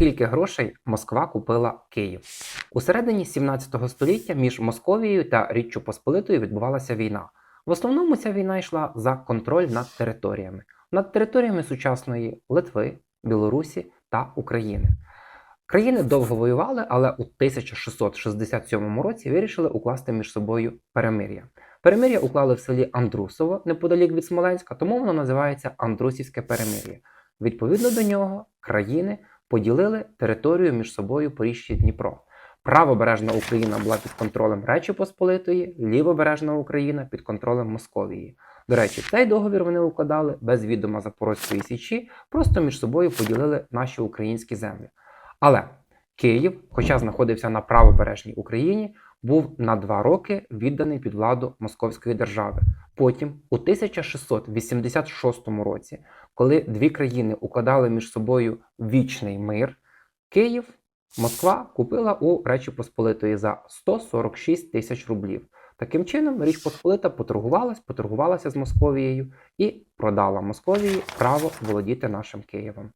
скільки грошей Москва купила Київ? У середині 17 століття між Московією та Річчю Посполитою відбувалася війна. В основному ця війна йшла за контроль над територіями, над територіями сучасної Литви, Білорусі та України. Країни довго воювали, але у 1667 році вирішили укласти між собою перемир'я. Перемир'я уклали в селі Андрусово неподалік від Смоленська, тому воно називається Андрусівське перемир'я. Відповідно до нього, країни поділили територію між собою Поріжжя Дніпро. Правобережна Україна була під контролем Речі Посполитої, лівобережна Україна під контролем Московії. До речі, цей договір вони укладали без відома Запорозької січі, просто між собою поділили наші українські землі. Але Київ, хоча знаходився на правобережній Україні, був на два роки відданий під владу Московської держави. Потім, у 1686 році, коли дві країни укладали між собою вічний мир, Київ Москва купила у Речі Посполитої за 146 тисяч рублів. Таким чином, Річ Посполита поторгувалась, поторгувалася з Московією і продала Московії право володіти нашим Києвом.